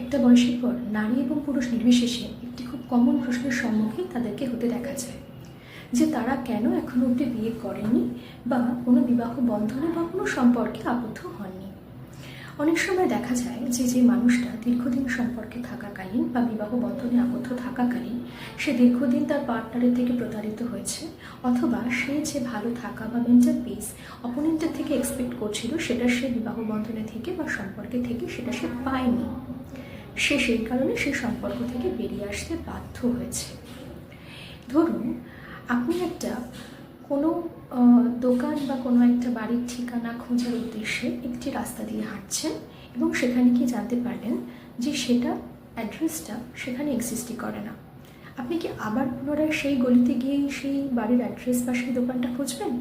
একটা বয়সের পর নারী এবং পুরুষ নির্বিশেষে একটি খুব কমন প্রশ্নের সম্মুখীন তাদেরকে হতে দেখা যায়, যে তারা কেন এখনও অবধি বিয়ে করেনি বা কোনো বিবাহ বন্ধনে বা কোনো সম্পর্কে আবদ্ধ হননি। অনেক সময় দেখা যায় যে যে মানুষটা দীর্ঘদিন সম্পর্কে থাকাকালীন বা বিবাহ বন্ধনে আবদ্ধ থাকাকালীন সে দীর্ঘদিন তার পার্টনারের থেকে প্রতারিত হয়েছে, অথবা সে যে ভালো থাকা বা মেন্টাল পিস অপোনেন্টের থেকে এক্সপেক্ট করছিল সেটা সে বিবাহ বন্ধনে থেকে বা সম্পর্কে থেকে সেটা সে পায়নি। সে সেই কারণে সেই সম্পর্ক থেকে বেরিয়ে আসতে বাধ্য হয়েছে। ধরুন, আপনি একটা কোনো দোকান বা কোনো একটা বাড়ির ঠিকানা খোঁজার উদ্দেশ্যে একটি রাস্তা দিয়ে হাঁটছেন এবং সেখানে গিয়ে জানতে পারলেন যে সেটা অ্যাড্রেসটা সেখানে এক্সিস্টই করে না। আপনি কি আবার পুনরায় সেই গলিতে গিয়েই সেই বাড়ির অ্যাড্রেস বা সেই দোকানটা খুঁজবেন?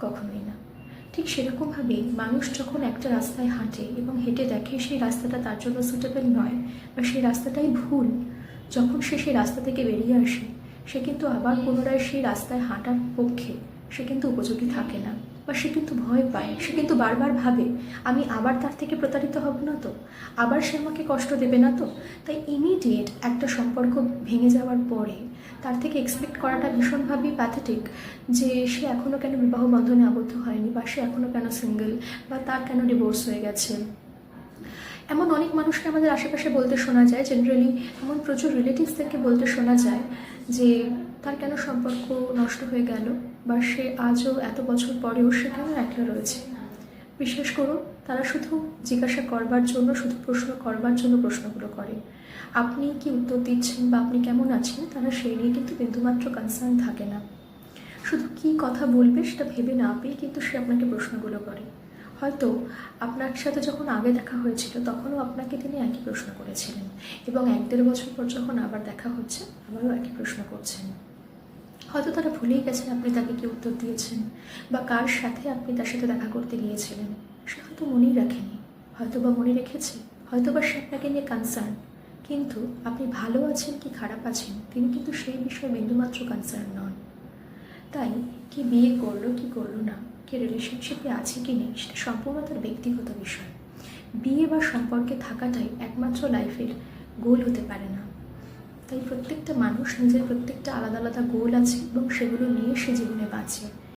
কখনোই না। ঠিক সেরকমভাবেই মানুষ যখন একটা রাস্তায় হাঁটে এবং হেঁটে দেখে সেই রাস্তাটা তার জন্য সুটেবল নয় বা সেই রাস্তাটাই ভুল, যখন সে সেই রাস্তা থেকে বেরিয়ে আসে, সে কিন্তু আবার পুনরায় সেই রাস্তায় হাঁটার পক্ষে, সে কিন্তু উপযোগী থাকে না। বা সে কিন্তু ভয় পায়, সে কিন্তু বারবার ভাবে, আমি আবার তার থেকে প্রতারিত হব না তো? আবার সে আমাকে কষ্ট দেবে না তো? তাই ইমিডিয়েট একটা সম্পর্ক ভেঙে যাওয়ার পরে তার থেকে এক্সপেক্ট করাটা ভীষণভাবেই প্যাথেটিক যে সে এখনও কেন বিবাহ বন্ধনে আবদ্ধ হয়নি বা সে এখনও কেন সিঙ্গেল বা তার কেন ডিভোর্স হয়ে গেছে। এমন অনেক মানুষকে আমাদের আশেপাশে বলতে শোনা যায় জেনারেলি এমন প্রচুর রিলেটিভসদেরকে বলতে শোনা যায় যে তার কেন সম্পর্ক নষ্ট হয়ে গেল বা সে আজও এত বছর পরেও সে কেন একলা রয়েছে? বিশ্বাস করুন, তারা শুধু জিজ্ঞাসা করবার জন্য, শুধু প্রশ্ন করবার জন্য প্রশ্নগুলো করে। আপনি কি উত্তর দিচ্ছেন বা আপনি কেমন আছেন? তারা সেই নিয়ে কিন্তু বিন্দুমাত্র কনসার্ন থাকে না। শুধু কি কথা বলবে সেটা ভেবে না পেয়ে কিন্তু সে আপনাকে প্রশ্নগুলো করে। হয়তো আপনার সাথে যখন আগে দেখা হয়েছিল, তখনও আপনাকে তিনি একই প্রশ্ন করেছিলেন এবং এক দেড় বছর পর যখন আবার দেখা হচ্ছে, আবারও একই প্রশ্ন করছেন। হয়তো তারা ভুলেই গেছেন আপনি তাকে কি উত্তর দিয়েছেন বা কার সাথে আপনি তার সাথে দেখা করতে গিয়েছিলেন, সে হয়তো মনেই রাখেনি। হয়তো বা মনে রেখেছে হয়তো বা সে আপনাকে নিয়ে কনসার্ন কিন্তু আপনি ভালো আছেন কি খারাপ আছেন, তিনি কিন্তু সেই বিষয়ে বিন্দুমাত্র কনসার্ন নন। তাই কি বিয়ে করল, কি করল না কে রিলেশনশিপে আছে কি নেই সেটা সম্পূর্ণ তার ব্যক্তিগত বিষয়। বিয়ে বা সম্পর্কে থাকাটাই একমাত্র লাইফের গোল হতে পারে না। তাই প্রত্যেকটা মানুষ নিজের প্রত্যেকটা আলাদা আলাদা গোল আছে এবং সেগুলো নিয়ে সে জীবনে বাঁচে।